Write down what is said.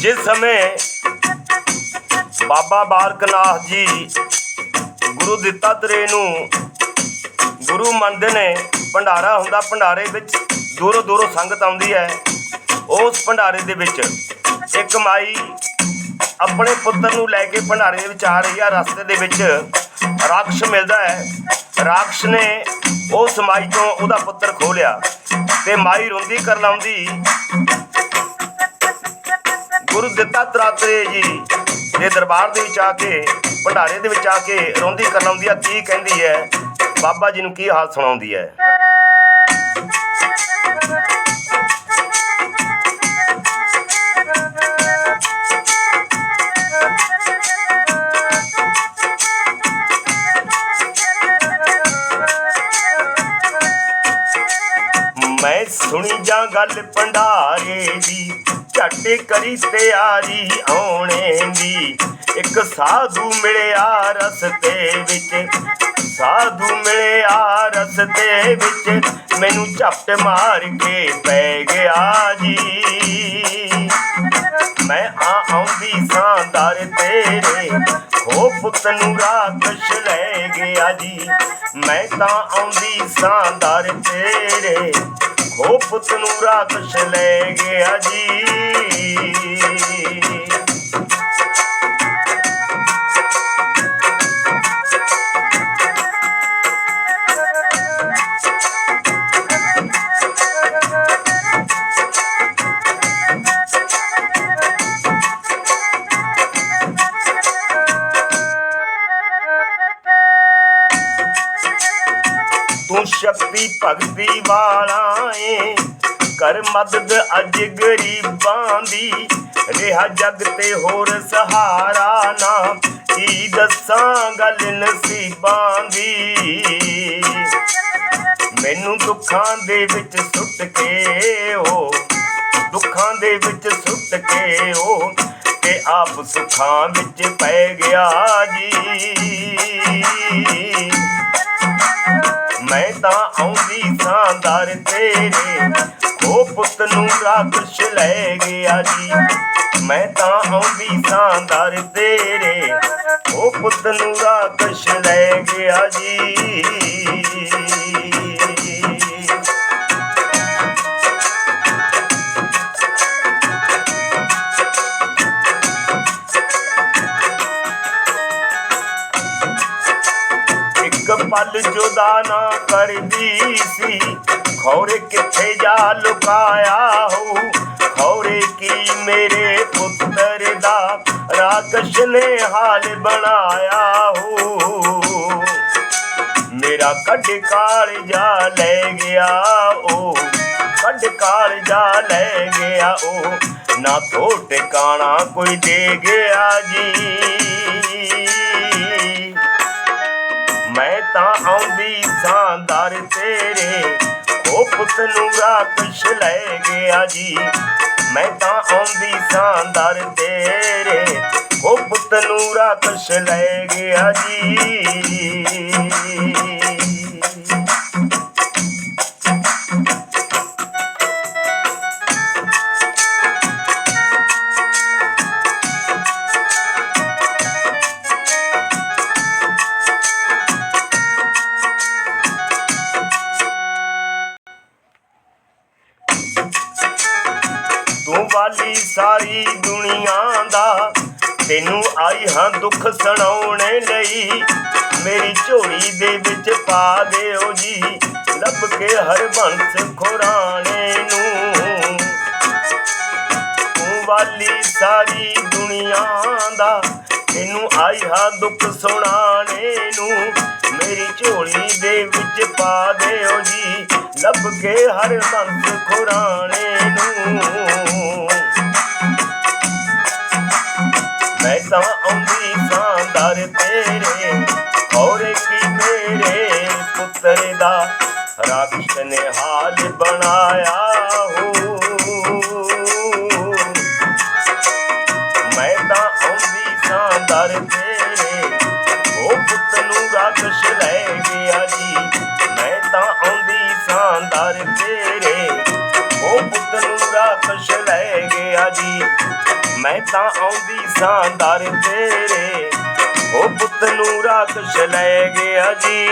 ਜਿਸ ਸਮੇਂ ਬਾਬਾ ਬਾਲਕ ਜੀ ਗੁਰੂ ਦਿੱਤਾ ਦਿੱਤਾਤਰੇ ਨੂੰ ਗੁਰੂ ਮੰਨਦੇ ਨੇ, ਭੰਡਾਰਾ ਹੁੰਦਾ ਭੰਡਾਰੇ ਵਿੱਚ ਦੂਰੋਂ ਦੂਰੋਂ ਸੰਗਤ ਆਉਂਦੀ ਹੈ। ਉਸ ਭੰਡਾਰੇ ਦੇ ਵਿੱਚ ਇੱਕ ਮਾਈ ਆਪਣੇ ਪੁੱਤਰ ਨੂੰ ਲੈ ਕੇ ਭੰਡਾਰੇ ਦੇ ਵਿੱਚ ਆ ਰਹੀ ਆ, ਰਸਤੇ ਦੇ ਵਿੱਚ ਰਾਖਸ਼ ਮਿਲਦਾ ਹੈ। ਰਾਖਸ਼ ਨੇ ਉਸ ਮਾਈ ਤੋਂ ਉਹਦਾ ਪੁੱਤਰ ਖੋਹ ਲਿਆ ਤੇ ਮਾਈ ਰੋਂਦੀ ਕਰ ਲਾਉਂਦੀ, ਗੁਰੂ ਦਿੱਤਾ ਦਿੱਤਾਤਰੇ ਜੀ। ਦੇ ਦਰਬਾਰ ਦੇ ਵਿੱਚ ਆ ਕੇ, ਭੰਡਾਰੇ ਦੇ ਵਿੱਚ ਆ ਕੇ ਰੋਂਦੀ ਕਰ ਲਾਉਂਦੀ ਆ ਕੀ ਕਹਿੰਦੀ ਹੈ, ਬਾਬਾ ਜੀ ਨੂੰ ਕੀ ਹਾਲ ਸੁਣਾਉਂਦੀ ਹੈ? ਮੈਂ ਸੁਣੀ ਜਾਂ ਗੱਲ ਭੰਡਾਰੇ ਦੀ, ਝੱਟ ਕਰੀ ਤਿਆਰੀ ਆਉਣੇ ਦੀ। ਇੱਕ ਸਾਧੂ ਮਿਲਿਆ ਰਸਤੇ ਵਿੱਚ, ਸਾਧੂ ਮਿਲਿਆ ਰਸਤੇ ਵਿੱਚ, ਮੈਨੂੰ ਝਪਟ ਮਾਰ ਕੇ ਪੈ ਗਿਆ ਜੀ। ਮੈਂ ਆ ਆਉਂਦੀ ਸਾਂ ਦਰ ਤੇਰੇ, ਹੋ ਪੁੱਤ ਨੂੰ ਰਾਖਸ਼ ਲੈ ਗਿਆ ਜੀ। ਮੈਂ ਤਾਂ ਆਉਂਦੀ ਸਾਂ ਦਰ ਤੇਰੇ ਹੋ ਪੁੱਤ ਨੂੰ ਰਾਖਸ਼ ਲੈ ਗਿਆ ਜੀ। ਤੂੰ ਭਗਤੀ ਵਾਲਾ ਏ। ਕਰ ਮਦਦ ਅੱਜ ਗਰੀਬਾਂ ਦੀ। ਰਿਹਾ ਜਗ ਤੇ ਹੋਰ ਸਹਾਰਾ ਨਾ। ਕੀ ਦੱਸਾਂ ਗੱਲ ਨਸੀਬਾਂ ਦੀ। ਮੈਨੂੰ ਦੁੱਖਾਂ ਦੇ ਵਿੱਚ ਸੁੱਟ ਕੇ ਓ। ਦੁੱਖਾਂ ਦੇ ਵਿੱਚ ਸੁੱਟ ਕੇ ਓ। ਤੇ ਆਪ ਸੁੱਖਾਂ ਵਿੱਚ ਪੈ ਗਿਆ ਜੀ। ਤਾਂ ਆਉਂਦੀ ਸਾਂ ਦਰ ਤੇਰੇ। ਉਹ ਪੁੱਤ ਨੂੰ ਰਾਖਸ਼ ਲੈ ਗਿਆ ਜੀ। ਮੈਂ ਤਾਂ ਆਉਂਦੀ ਸਾਂ ਤੇਰੇ। ਉਹ ਪੁੱਤ ਨੂੰ ਰਾਖਸ਼ ਲੈ ਗਿਆ ਜੀ। ਪਲ ਜੁਦਾ ਨਾ ਕਰਦੀ ਸੀ। ਖੌਰੇ ਕਿੱਥੇ ਜਾ ਲੁਕਾਇਆ ਹੋ? ਖੌਰੇ ਕੀ ਮੇਰੇ ਪੁੱਤਰ ਦਾ ਰਾਕਸ਼ ਨੇ ਹਾਲ ਬਣਾਇਆ ਹੋ? ਮੇਰਾ ਕੱਢ ਕਾਲ ਜਾ ਲੈ ਗਿਆ ਉਹ ਕੱਢ ਕਾਲ ਜਾ ਲੈ ਗਿਆ ਉਹ ਨਾ ਤੋ ਟਿਕਾਣਾ ਕੋਈ ਦੇ ਗਿਆ ਜੀ। ਉਹ ਪੁੱਤ ਨੂੰ ਰਾਖਸ਼ ਲੈ ਗਿਆ ਜੀ। ਮੈਂ ਤਾਂ ਆਉਂਦੀ ਸਾਂ ਦਰ ਤੇਰੇ, ਉਹ ਪੁੱਤ ਨੂੰ ਰਾਖਸ਼ ਲੈ ਗਿਆ ਜੀ। ਵਾਲੀ ਸਾਰੀ ਦੁਨੀਆ ਦਾ ਤੈਨੂੰ ਆਈ ਹਾਂ ਦੁੱਖ ਸੁਣਾਉਣ ਲਈ। ਮੇਰੀ ਝੋਲੀ ਦੇ ਵਿੱਚ ਪਾ ਦਿਓ ਜੀ ਲੱਭ ਕੇ ਹਰ ਬੰਸ ਖੁਰਾਣੇ ਨੂੰ। ਤੂੰ ਵਾਲੀ ਸਾਰੀ ਦੁਨੀਆ ਦਾ ਤੈਨੂੰ ਆਈ ਹਾਂ ਦੁੱਖ ਸੁਣਾਣੇ ਨੂੰ। ਮੇਰੀ ਝੋਲੀ ਦੇ ਵਿੱਚ ਪਾ ਦਿਓ ਜੀ ਲੱਭ ਕੇ ਹਰ ਬੰਸ ਖੁਰਾਣੇ ਨੂੰ। ਮੈਂ ਤਾਂ ਆਉਂਦੀ ਸਾਂ ਤੇਰੇ ਔਰੇ ਕੀ ਮੇਰੇ ਪੁੱਤਰ ਦਾ ਰਾਖਸ਼ ਨੇ ਹਾਲ ਬਣਾਇਆ ਹੋ। ਨੂੰ ਲੈ ਗਿਆ ਜੀ। ਮੈਂ ਤਾਂ ਆਉਂਦੀ ਸਾਂ ਦਰ ਤੇਰੇ। ਉਹ ਪੁੱਤ ਨੂੰ ਰਾਖਸ਼ ਲੈ ਗਿਆ ਜੀ।